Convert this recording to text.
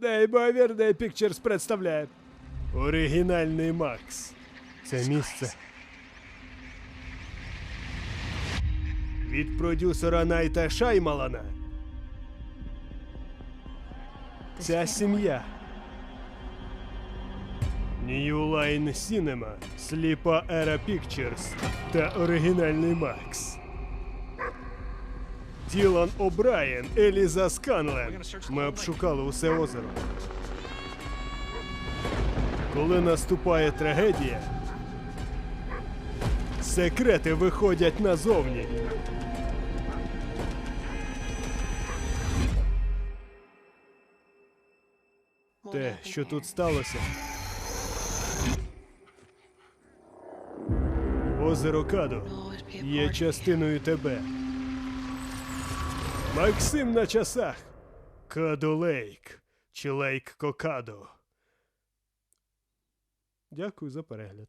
Неймовірний Pictures представляє. Оригінальний Макс. Це місце. Від продюсера Найта Шаймалана. Ця сім'я. New Line Cinema, Сліпа Era Pictures та оригінальний Макс. Ділан О'Брайен, Еліза Сканлен. Ми обшукали усе озеро. Коли наступає трагедія, секрети виходять назовні. Те, що тут сталося. Озеро Кадо є частиною тебе. Максим на часах. Кадулейк. Чи Лейк Кокадо. Дякую за перегляд.